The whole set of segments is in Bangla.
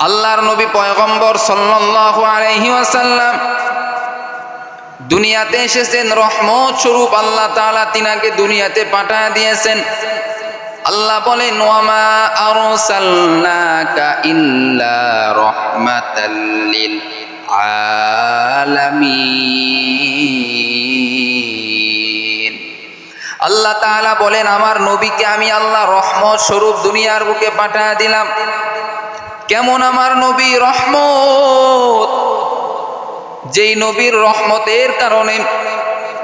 আল্লাহর নবী পয়গম্বর ওয়াসাল্লাম দুনিয়াতে এসেছেন, রহমত স্বরূপ আল্লাহ তাআলা তিনাকে দুনিয়াতে পাঠায় দিয়েছেন। আল্লাহ লিল আলামিন। আল্লাহ তাআলা বলেন, আমার নবীকে আমি আল্লাহ রহমত স্বরূপ দুনিয়ার বুকে পাঠায় দিলাম। কেমন আমার নবী রহমত? যেই নবীর রহমতের কারণে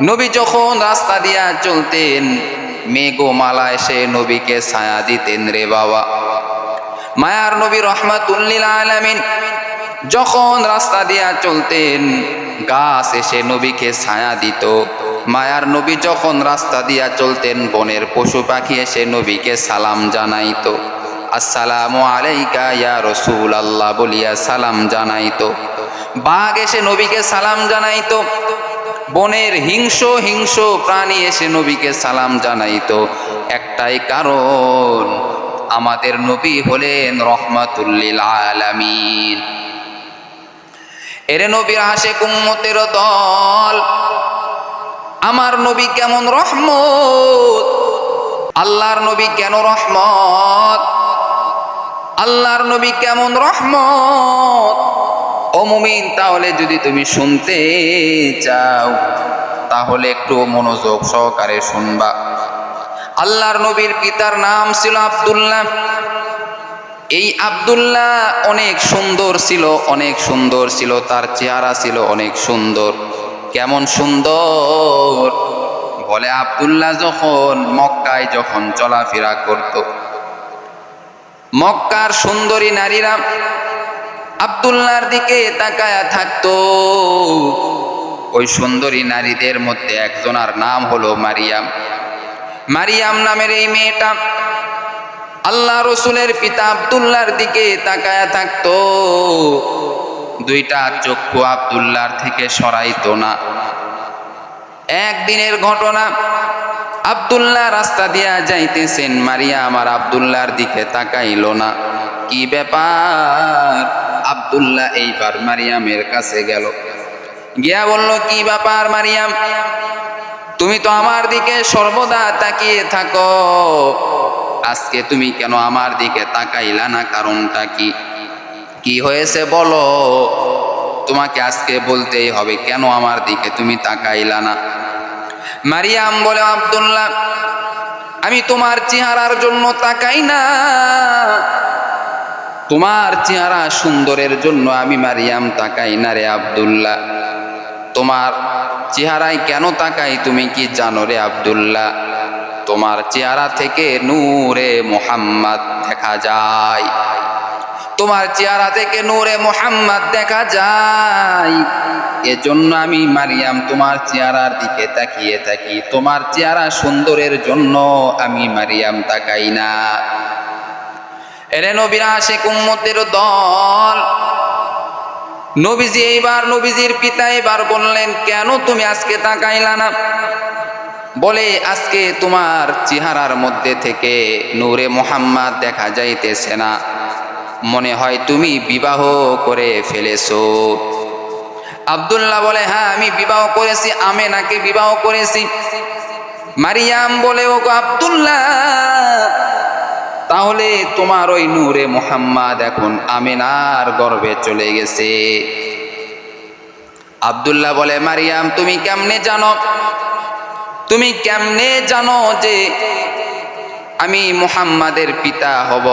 নবী যখন রাস্তা দিয়া চলতেন, মেঘমালা এসে নবীকে ছায়া দিতেন রে বাবা। মায়ার নবী রহমাতুল্লিল আলামিন যখন রাস্তা দিয়া চলতেন, গাছ এসে নবীকে ছায়া দিত। মায়ার নবী যখন রাস্তা দিয়া চলতেন, বনের পশু পাখি এসে নবীকে সালাম জানাইতো। আসসালামু আলাইকা ইয়া রসুল আল্লাহ বলিয়া সালাম জানাইতো। বাঘ এসে নবীকে সালাম জানাইতো। বনের হিংস হিংস প্রাণী এসে নবীকে সালাম জানাইতো। একটাই কারণ, আমাদের নবী হলেন রহমাতুল্লিল আলামিন। এরে নবীর হাসে কুম্মতের দল, আমার নবী কেমন রহমত? আল্লাহর নবী কেন রহমত? আল্লাহর নবী কেমন রহমত? ও মুমিন, তাহলে যদি তুমি শুনতে চাও, তাহলে একটু মনোযোগ সহকারে শুনবা। আল্লাহর নবীর পিতার নাম ছিল আব্দুল্লাহ। এই আব্দুল্লাহ অনেক সুন্দর ছিল, অনেক সুন্দর ছিল, তার চেহারা ছিল অনেক সুন্দর। কেমন সুন্দর? বলে আব্দুল্লাহ যখন মক্কায় যখন চলাফেরা করত মক্কার সুন্দরী নারীরা আব্দুল্লাহর দিকে তাকায়া থাকতো। ওই সুন্দরী নারীদের মধ্যে একজনার নাম হলো মারিয়াম। মারিয়াম নামের এই মেয়েটা আল্লাহ রসুলের পিতা আবদুল্লার দিকে তাকায়া থাকতো। দুইটা চক্ষু আবদুল্লার থেকে সরাইতো না। একদিনের ঘটনা আবদুল্লাহ রাস্তা দিয়া যাইতেছেন, মারিয়া আমার আবদুল্লাহর দিকে তাকাইল না। কি ব্যাপার? আবদুল্লাহ এইবার মারিয়ামের কাছে গেল। গিয়া বলল, কি ব্যাপার মারিয়াম? তুমি তো আমার দিকে সর্বদা তাকিয়ে থাকো। আজকে তুমি কেন আমার দিকে তাকাইলা না? কারণটা কি? কি হয়েছে বলো? তোমাকে আজকে বলতেই হবে, কেন আমার দিকে তুমি তাকাইলা না? মারিয়াম বলে, আব্দুল্লাহ, আমি তোমার চেহারার জন্য তাকাই না। তোমার চেহারা সুন্দরের জন্য আমি মারিয়াম তাকাই না রে আব্দুল্লাহ। তোমার চেহারায় কেন তাকাই তুমি কি জানো রে আব্দুল্লাহ? তোমার চেহারা থেকে নূরে মোহাম্মদ দেখা যায়। তোমার চেহারা থেকে নূরে মোহাম্মদ দেখা যায়। এজন্য আমি মারিয়াম, তোমার চেহারার দিকে তাকিয়ে থাকি। তোমার চেহারা সুন্দরের জন্য আমি মারিয়াম তাকাই না। এরে নবীরা সে কুম্মতের দল। নবীজি এইবার নবীজির পিতা এবার বললেন, কেন তুমি আজকে তাকাইলা না? বলে, আজকে তোমার চেহারার মধ্যে থেকে নূরে মোহাম্মদ দেখা যাইতেছে না। মনে হয় তুমি বিবাহ করে ফেলেছো। আবদুল্লাহ বলে হ্যাঁ আমি বিবাহ করেছি আমেনাকে বিবাহ করেছি। মারিয়াম বলে ও আবদুল্লাহ, তাহলে তোমার ওই নূরে মোহাম্মদ এখন আমেনার গর্বে চলে গেছে। আবদুল্লাহ বলে, মারিয়াম, তুমি কেমনে জানো? তুমি কেমনে জানো যে আমি মুহাম্মাদের পিতা হব?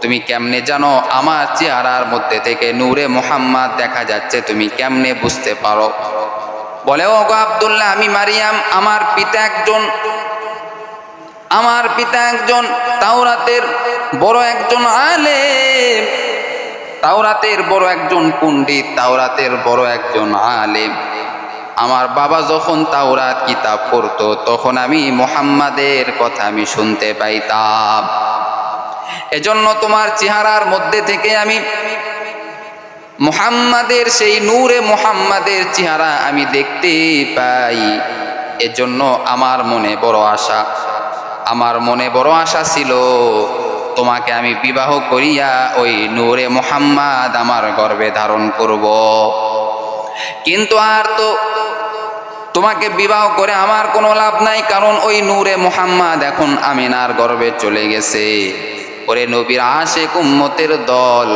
তুমি কেমনে জানো? আমার চেহারার মধ্যে থেকে নূরে মোহাম্মদ দেখা যাচ্ছে, তুমি কেমনে বুঝতে পারো? বলে ও গো আবদুল্লাহ, আমি মারিয়াম, আমার পিতা একজন। আমার পিতা একজন তাওরাতের বড় একজন আলেম। তাওরাতের বড় একজন পণ্ডিত, তাওরাতের বড় একজন আলেম। আমার বাবা যখন তাওরাত কিতাব পড়তো, তখন আমি মোহাম্মদের কথা আমি শুনতে পাইতাম। এজন্য তোমার চেহারার মধ্যে থেকে আমি মোহাম্মদের সেই নূরে মোহাম্মদের চেহারা আমি দেখতে পাই। এজন্য আমার মনে বড় আশা, আমার মনে বড় আশা ছিল তোমাকে আমি বিবাহ করিয়া ওই নূরে মোহাম্মদ আমার গর্ভে ধারণ করব। কিন্তু আর তো তোমাকে বিবাহ করে আমার কোনো লাভ নাই, কারণ ওই নূরে মোহাম্মদ এখন আমিনার গর্বে চলে গেছে। ওরে নবীর আশে কুম্মতের দল।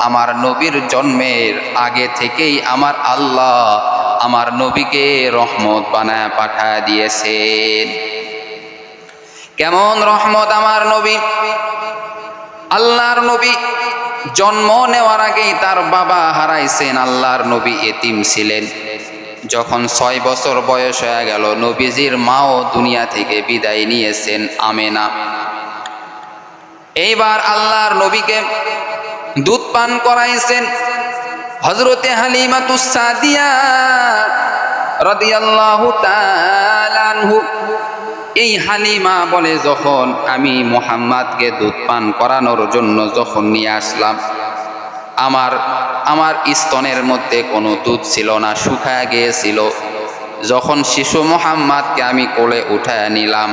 আমার নবীর জন্মের আগে থেকেই আমার আল্লাহ আমার নবীকে রহমত বানায় পাঠায় দিয়েছেন। কেমন রহমত আমার নবী? আল্লাহর নবী জন্ম নেওয়ার আগেই তার বাবা হারাইছেন, আল্লাহর নবী এতিম ছিলেন। যখন ছয় বছর বয়স হয়ে গেল, নবীজির মাও দুনিয়া থেকে বিদায় নিয়েছেন আমেনা। এইবার আল্লাহর নবীকে দুধ পান করাইছেন। হজরতে হালিমাতুসাদিয়া এই হালিমা বলে, যখন আমি মোহাম্মদকে দুধ পান করানোর জন্য যখন নিয়ে আসলাম, আমার আমার স্তনের মধ্যে কোনো দুধ ছিল না, শুকায় গিয়েছিল। যখন শিশু মোহাম্মদকে আমি কোলে উঠায় নিলাম,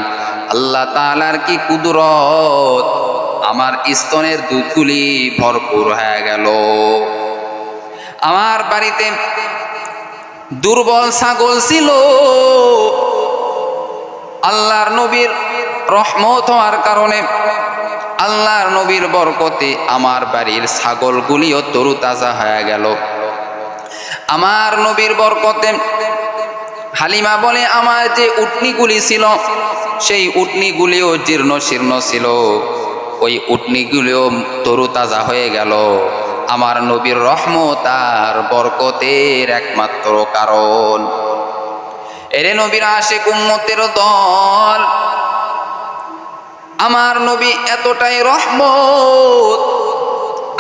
আল্লাহ তালার কি কুদরত আমার স্তনের দুধগুলি ভরপুর হয়ে গেল। আমার বাড়িতে দুর্বল ছাগল ছিল। আল্লাহর নবীর রহমত হওয়ার কারণে আল্লাহর নবীর বরকতে আমার বাড়ির ছাগলগুলিও তরুতাজা হয়ে গেল। আমার নবীর বরকতে হালিমা বলে, আমার যে উটনিগুলি ছিল, সেই উটনিগুলিও জীর্ণ শীর্ণ ছিল। ওই উটনিগুলিও তরুতাজা হয়ে গেল। আমার নবীর রহমত আর বরকতের একমাত্র কারণ। এরে নবীর আসে কুম্মতের দল, আমার নবী এতটাই রহমত।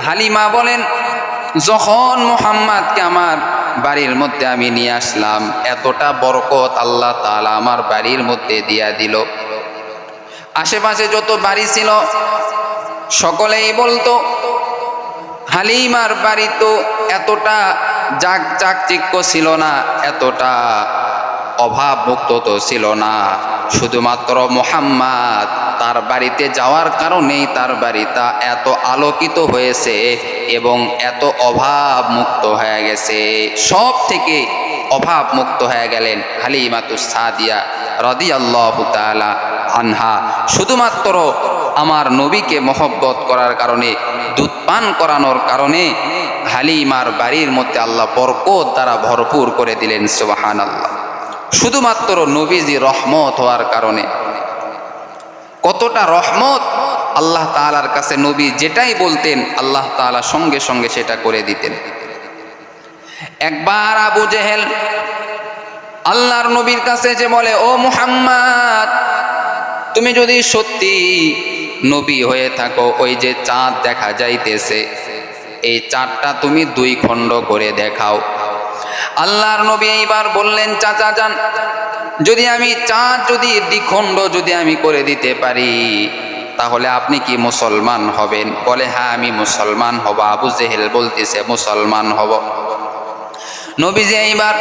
হালিমা বলেন, যখন মোহাম্মদকে আমার বাড়ির মধ্যে আমি নিয়ে আসলাম, এতটা বরকত আল্লাহ তাআলা আমার বাড়ির মধ্যে দিয়া দিল। আশেপাশে যত বাড়ি ছিল, সকলেই বলতো, হালিমার বাড়ি তো এতটা জাক চাকচিক্য ছিল না, এতটা অভাব মুক্ত তো ছিল না। শুধুমাত্র মোহাম্মদ তার বাড়িতে যাওয়ার কারণেই তার বাড়িটা এত আলোকিত হয়েছে এবং এত অভাব মুক্ত হয়ে গেছে। সব থেকে অভাব মুক্ত হয়ে গেলেন হালিমাতু সাদিয়া রদি আল্লাহ তালা আনহা। শুধুমাত্র আমার নবীকে মহব্বত করার কারণে, দুধ পান করানোর কারণে হালিমার বাড়ির মধ্যে আল্লাহ বরকত দ্বারা ভরপুর করে দিলেন সুবাহান আল্লাহ শুধুমাত্র নবীজি রহমত হওয়ার কারণে। কতটা রহমত আল্লাহ তালার কাছে নবী যেটাই বলতেন, আল্লাহ তালা সঙ্গে সঙ্গে সেটা করে দিতেন। একবার আবু জেহেল আল্লাহর নবীর কাছে যে বলে, ও মুহাম্মদ, তুমি যদি সত্যি নবী হয়ে থাকো, ওই যে চাঁদ দেখা যাইতেছে, এই চাঁদটা তুমি দুই খণ্ড করে দেখাও। আল্লাহর নবী এইবার বললেন, চাচা যান, যদি আমি চাঁদ যদি দ্বিখণ্ড যদি আমি করে দিতে পারি, তাহলে আপনি কি মুসলমান হবেন? বলে হ্যাঁ আমি মুসলমান হব। আবু জেহেল বলতেছে, মুসলমান হব। নবীজি এইবার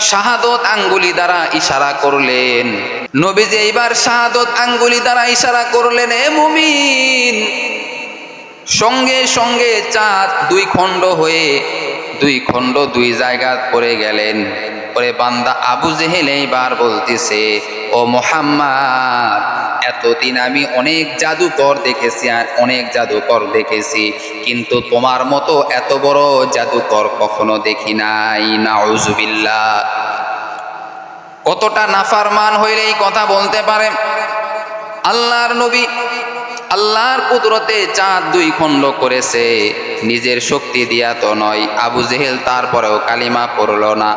শাহাদত আঙ্গুলি দ্বারা ইশারা করলেন। নবীজি এইবার শাহাদত আঙ্গুলি দ্বারা ইশারা করলেন, এ মুমিন! সঙ্গে সঙ্গে চাঁদ দুই খণ্ড হয়ে দুই খণ্ড দুই জায়গা পড়ে গেলেন। পরে বান্দা আবু জেহেল এইবার বলতেছে, ও মোহাম্মদ এতদিন আমি অনেক জাদুকর দেখেছি আর অনেক জাদুকর দেখেছি। কিন্তু তোমার মতো এত বড় জাদুকর কখনো দেখি নাই, নাউজুবিল্লাহ। কতটা নাফারমান হইলে এই কথা বলতে পারে? আল্লাহর নবী আল্লাহর কুদরতে চাঁদ দুই খণ্ড করেছে, নিজের শক্তি দিয়া তো নয়। আবু জেহেল তারপরেও কালিমা পড়ল না।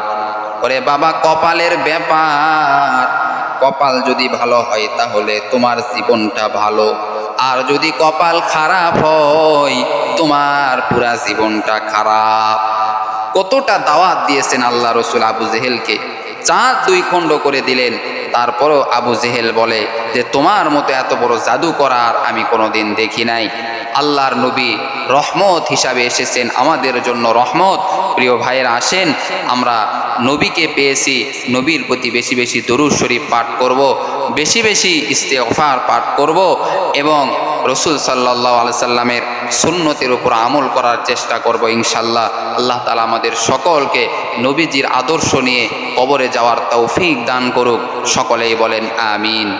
ওরে বাবা, কপালের ব্যাপার। কপাল যদি ভালো হয় তাহলে তোমার জীবনটা ভালো। আর যদি কপাল খারাপ হয়, তোমার পুরা জীবনটা খারাপ। কতটা দাওয়াত দিয়েছেন আল্লাহ রসুল আবু জেহেলকে। চাঁদ দুই খণ্ড করে দিলেন। তারপরও আবু জেহেল বলে যে, তোমার মতো এত বড় জাদু করার আমি কোনোদিন দেখি নাই। আল্লাহর নবী রহমত হিসাবে এসেছেন। আমাদের জন্য রহমত। প্রিয় ভাইয়েরা, আসেন। আমরা নবীকে পেয়েছি, নবীর প্রতি বেশি বেশি দরুদ শরীফ পাঠ করব, বেশি বেশি ইস্তেফার পাঠ করব এবং রসুল সাল্লাহ আলসাল্লামের সুন্নতির উপর আমল করার চেষ্টা করব ইনশাল্লাহ। আল্লাহ তালা আমাদের সকলকে নবীজির আদর্শ নিয়ে কবরে যাওয়ার তৌফিক দান করুক। সকলেই বলেন, আমিন।